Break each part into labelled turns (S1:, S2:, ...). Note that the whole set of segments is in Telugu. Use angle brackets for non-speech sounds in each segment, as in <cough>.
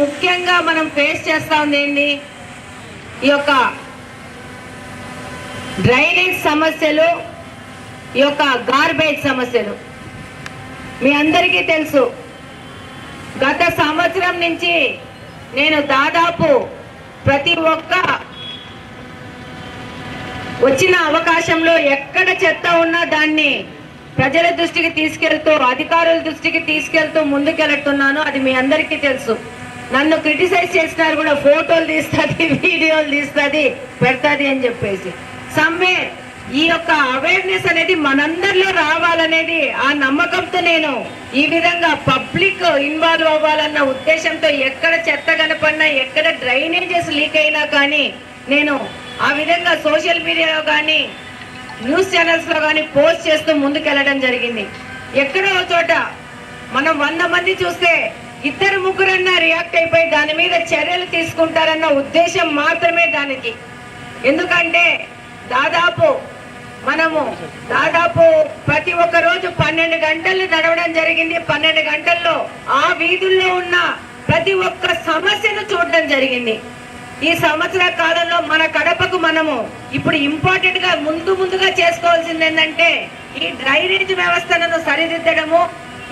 S1: ముఖ్యంగా మనం ఫేస్ చేస్తా ఉంది ఏంటి? ఈ యొక్క డ్రైనేజ్ సమస్యలు ఈ యొక్క గార్బేజ్ సమస్యలు. మీ అందరికీ తెలుసు గత సంవత్సరం నుంచి నేను దాదాపు ప్రతి ఒక్క వచ్చిన అవకాశంలో ఎక్కడ చెత్త ఉన్నా దాన్ని ప్రజల దృష్టికి తీసుకెళ్తూ అధికారుల దృష్టికి తీసుకెళ్తూ ముందుకెళ్తున్నాను. అది మీ అందరికీ తెలుసు. నన్ను క్రిటిసైజ్ చేసినారు కూడా ఫోటోలు తీస్తుంది <laughs> వీడియోలు తీస్తుంది పెడతాది అని చెప్పేసి. సమ్మే ఈ యొక్క అవేర్నెస్ అనేది మనందరిలో రావాలనేది ఆ నమ్మకంతో నేను ఈ విధంగా పబ్లిక్ ఇన్వాల్వ్ అవ్వాలన్న ఉద్దేశంతో ఎక్కడ చెత్త కనపడినా ఎక్కడ డ్రైనేజెస్ లీక్ అయినా కానీ నేను ఆ విధంగా సోషల్ మీడియాలో కానీ న్యూస్ ఛానల్స్లో కానీ పోస్ట్ చేస్తూ ముందుకెళ్ళడం జరిగింది. ఎక్కడో చోట మనం వంద మంది చూస్తే ఇద్దరు ముగ్గురన్నా రియాక్ట్ అయిపోయి దాని మీద చర్యలు తీసుకుంటారన్న ఉద్దేశం మాత్రమే దానికి. ఎందుకంటే దాదాపు మనము దాదాపు ప్రతి ఒక్క రోజు పన్నెండు గంటలు నడవడం జరిగింది. పన్నెండు గంటల్లో ఆ వీధుల్లో ఉన్న ప్రతి ఒక్క సమస్యను చూడడం జరిగింది. ఈ సంవత్సర కాలంలో మన కడపకు మనము ఇప్పుడు ఇంపార్టెంట్గా ముందు ముందుగా చేసుకోవాల్సింది ఏంటంటే ఈ డ్రైనేజ్ వ్యవస్థలను సరిదిద్దడము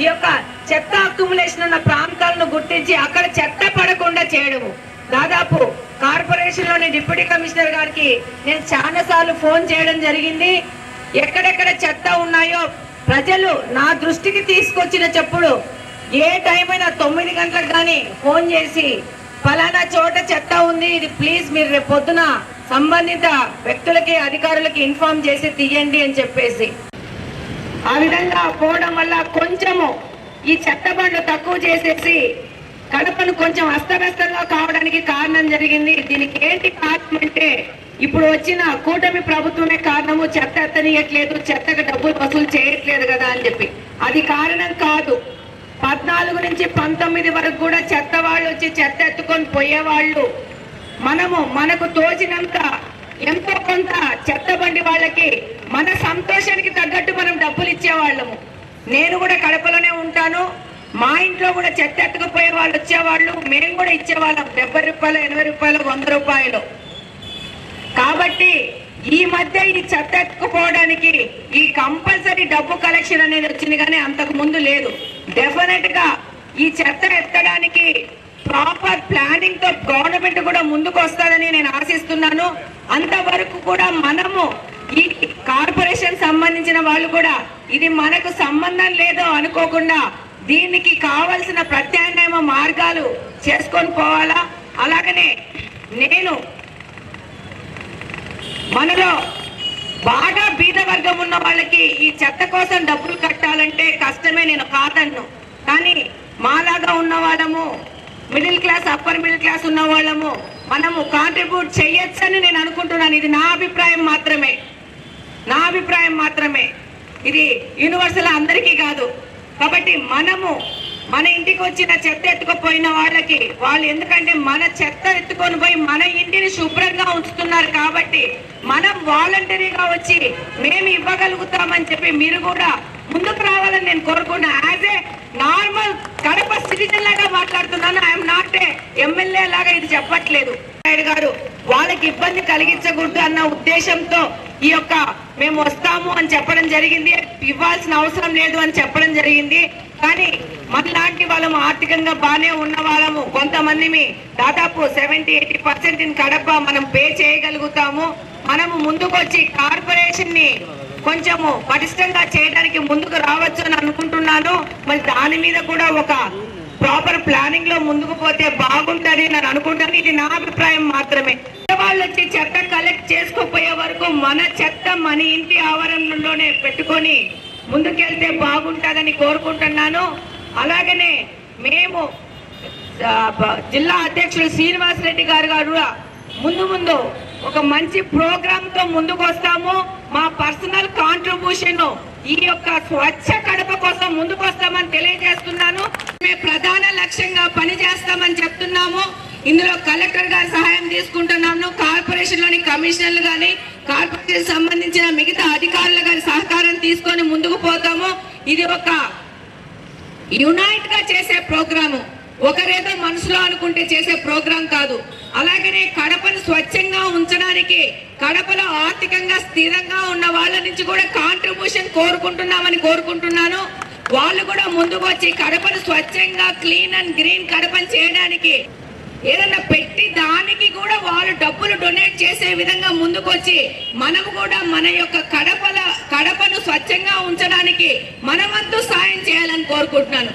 S1: ఈ యొక్క చెత్త అక్యుములేషన్ ఉన్న ప్రాంతాలను గుర్తించి అక్కడ చెత్త పడకుండా చేయడము. దాదాపు కార్పొరేషన్లోని డిప్యూటీ కమిషనర్ గారికి నేను చాలా సార్లు ఫోన్ చేయడం జరిగింది. ఎక్కడెక్కడ చెత్త ఉన్నాయో ప్రజలు నా దృష్టికి తీసుకొచ్చిన చెప్పుడు ఏ టైం అయినా తొమ్మిది గంటలకు కానీ ఫోన్ చేసి ఫలానా చోట చెత్త ఉంది ఇది ప్లీజ్ మీరు రేపు పొద్దున సంబంధిత వ్యక్తులకి అధికారులకి ఇన్ఫార్మ్ చేసి తీయండి అని చెప్పేసి. ఆ విధంగా పోవడం వల్ల కొంచెము ఈ చెత్త బండ్లు తక్కువ చేసేసి కడపను కొంచెం అస్తవ్యస్తంగా కావడానికి కారణం జరిగింది. దీనికి ఏంటి కారణం అంటే ఇప్పుడు వచ్చిన కూటమి ప్రభుత్వమే కారణము చెత్త ఎత్తనీయట్లేదు చెత్తకు డబ్బులు వసూలు చేయట్లేదు కదా అని చెప్పి. అది కారణం కాదు. పద్నాలుగు నుంచి పంతొమ్మిది వరకు కూడా చెత్త వాళ్ళు వచ్చి చెత్త ఎత్తుకొని పోయేవాళ్ళు. మనము మనకు తోచినంత ఎంతో కొంత చెత్త బండి వాళ్ళకి మన సంతోషం డబ్బులు నేను కూడా కడపలోనే ఉంటాను. మా ఇంట్లో కూడా చెత్త ఎత్తుకుపోయే వాళ్ళు వచ్చేవాళ్ళు. మేము కూడా ఇచ్చేవాళ్ళం. డెబ్బై రూపాయలు ఎనభై రూపాయలు వంద రూపాయలు. కాబట్టి ఈ మధ్య ఈ చెత్త ఎత్తుకుపోవడానికి ఈ కంపల్సరీ డబ్బు కలెక్షన్ అనేది వచ్చింది కానీ అంతకు ముందు లేదు. డెఫినెట్గా ఈ చెత్త ఎత్తడానికి ప్రాపర్ ప్లానింగ్తో గవర్నమెంట్ కూడా ముందుకు వస్తుందని నేను ఆశిస్తున్నాను. అంతవరకు కూడా మనము ఈ కార్పొరేషన్ సంబంధించిన వాళ్ళు కూడా ఇది మనకు సంబంధం లేదో అనుకోకుండా దీనికి కావలసిన ప్రత్యామ్నాయ మార్గాలు చేసుకొని పోవాలా? అలాగనే నేను మనలో బాగా బీద వర్గం ఉన్న వాళ్ళకి ఈ చెత్త కోసం డబ్బులు కట్టాలంటే కష్టమే నేను కాదన్ను. కానీ మాలాగా ఉన్న వాళ్ళము middle class upper middle class ఉన్న వాళ్ళము మనము కాంట్రిబ్యూట్ చేయొచ్చని నేను అనుకుంటున్నాను. ఇది నా అభిప్రాయం మాత్రమే. నా అభిప్రాయం మాత్రమే. ఇది యూనివర్సల్ అందరికీ కాదు. కాబట్టి మనము మన ఇంటికి వచ్చిన చెత్త ఎత్తుకుపోయిన వాళ్ళకి వాళ్ళు ఎందుకంటే మన చెత్త ఎత్తుకొని పోయి మన ఇంటిని శుభ్రంగా ఉంచుతున్నారు కాబట్టి మనం వాలంటరీగా వచ్చి మేము ఇవ్వగలుగుతామని చెప్పి మీరు కూడా ముందుకు రావాలని నేను కోరుకున్నా as a normal Kadapa citizen లాగా మాట్లాడుతున్నాను. ఐఎమ్ నాట్ ఏ ఎమ్మెల్యే లాగా ఇది చెప్పట్లేదు. వాళ్ళకి ఇబ్బంది కలిగించకూడదు అన్న ఉద్దేశంతో ఈ యొక్క మేము వస్తాము అని చెప్పడం జరిగింది. ఇవ్వాల్సిన అవసరం లేదు అని చెప్పడం జరిగింది. కానీ మనలాంటి వాళ్ళము ఆర్థికంగా బాగానే ఉన్న వాళ్ళము కొంతమంది దాదాపు seventy eighty percent in Kadapa మనం పే చేయగలుగుతాము. మనము ముందుకొచ్చి కార్పొరేషన్ని కొంచెము పటిష్టంగా చేయడానికి ముందుకు రావచ్చు అని అనుకుంటున్నాను. మరి దాని మీద కూడా ఒక ప్రాపర్ ప్లానింగ్లో ముందుకు పోతే బాగుంటది అని అనుకుంటాను ఇది నా అభిప్రాయం మాత్రమే. వాళ్ళు వచ్చి చెత్త కలెక్ట్ చేసుకోపోయే వరకు మన చెత్త మన ఇంటి ఆవరణలోనే పెట్టుకొని ముందుకెళ్తే బాగుంటుందని కోరుకుంటున్నాను. అలాగనే మేము జిల్లా అధ్యక్షులు శ్రీనివాస్ రెడ్డి గారు కూడా ముందు ముందు ఒక మంచి ప్రోగ్రామ్తో ముందుకు వస్తాము మా పర్సనల్ కాంట్రిబ్యూషన్ ఈ యొక్క స్వచ్ఛ కడప కోసం ముందుకు వస్తామని తెలియజేస్తున్నాను. మేము ప్రధాన లక్ష్యంగా పని చేస్తామని చెప్తున్నాము. ఇందులో కలెక్టర్ గారి సహాయం తీసుకుంటున్నాము కార్పొరేషన్లోని కమిషనర్లు గాని కార్పొరేషన్ సంబంధించిన మిగతా అధికారుల గారి సహకారం తీసుకొని ముందుకు పోతాము. ఇది ఒక యునైట్గా చేసే ప్రోగ్రాము. ఒకరేదో మనసులో అనుకుంటే చేసే ప్రోగ్రాం కాదు. అలాగనే కడపను స్వచ్ఛంగా ఉంచడానికి కడపలో ఆర్థికంగా స్థిరంగా ఉన్న వాళ్ళ నుంచి కూడా కాంట్రిబ్యూషన్ కోరుకుంటున్నామని కోరుకుంటున్నాను. వాళ్ళు కూడా ముందుకు వచ్చి కడపను స్వచ్ఛంగా క్లీన్ అండ్ గ్రీన్ కడపను చేయడానికి ఏదైనా పెట్టి దానికి కూడా వాళ్ళు డబ్బులు డొనేట్ చేసే విధంగా ముందుకొచ్చి మనం కూడా మన యొక్క కడపల కడపను స్వచ్ఛంగా ఉంచడానికి మనమంతు సాయం చేయాలని కోరుకుంటున్నాను.